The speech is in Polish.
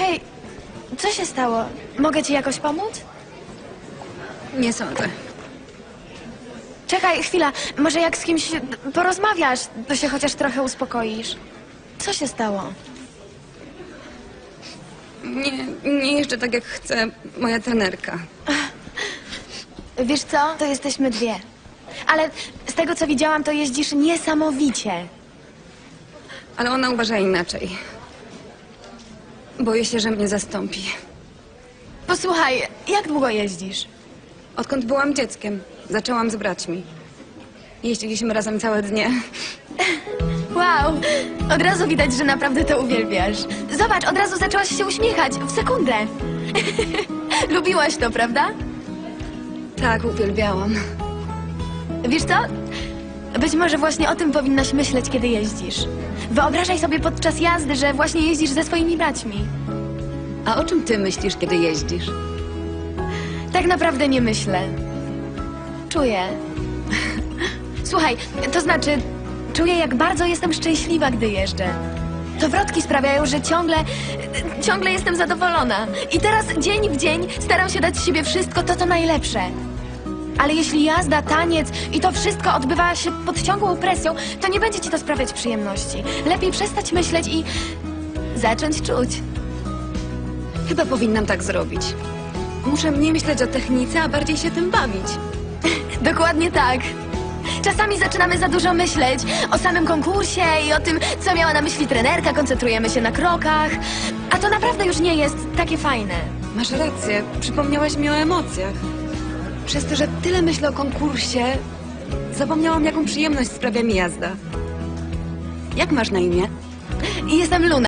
Hej, co się stało? Mogę ci jakoś pomóc? Nie sądzę. Czekaj, chwila. Może jak z kimś porozmawiasz, to się chociaż trochę uspokoisz. Co się stało? Nie, nie jeszcze tak jak chce moja trenerka. Wiesz co? To jesteśmy dwie. Ale z tego, co widziałam, to jeździsz niesamowicie. Ale ona uważa inaczej. Boję się, że mnie zastąpi. Posłuchaj, jak długo jeździsz? Odkąd byłam dzieckiem, zaczęłam z braćmi. Jeździliśmy razem całe dnie. Wow, od razu widać, że naprawdę to uwielbiasz. Zobacz, od razu zaczęłaś się uśmiechać, w sekundę. Lubiłaś to, prawda? Tak, uwielbiałam. Wiesz co? Być może właśnie o tym powinnaś myśleć, kiedy jeździsz. Wyobrażaj sobie podczas jazdy, że właśnie jeździsz ze swoimi braćmi. A o czym ty myślisz, kiedy jeździsz? Tak naprawdę nie myślę. Czuję. Słuchaj, to znaczy, czuję, jak bardzo jestem szczęśliwa, gdy jeżdżę. To wrotki sprawiają, że ciągle, ciągle jestem zadowolona. I teraz dzień w dzień staram się dać z siebie wszystko to, co najlepsze. Ale jeśli jazda, taniec i to wszystko odbywa się pod ciągłą presją, to nie będzie ci to sprawiać przyjemności. Lepiej przestać myśleć i zacząć czuć. Chyba powinnam tak zrobić. Muszę mniej myśleć o technice, a bardziej się tym bawić. Dokładnie tak. Czasami zaczynamy za dużo myśleć o samym konkursie i o tym, co miała na myśli trenerka, koncentrujemy się na krokach, a to naprawdę już nie jest takie fajne. Masz rację, przypomniałaś mi o emocjach. Przez to, że tyle myślę o konkursie, zapomniałam, jaką przyjemność sprawia mi jazda. Jak masz na imię? Jestem Luna.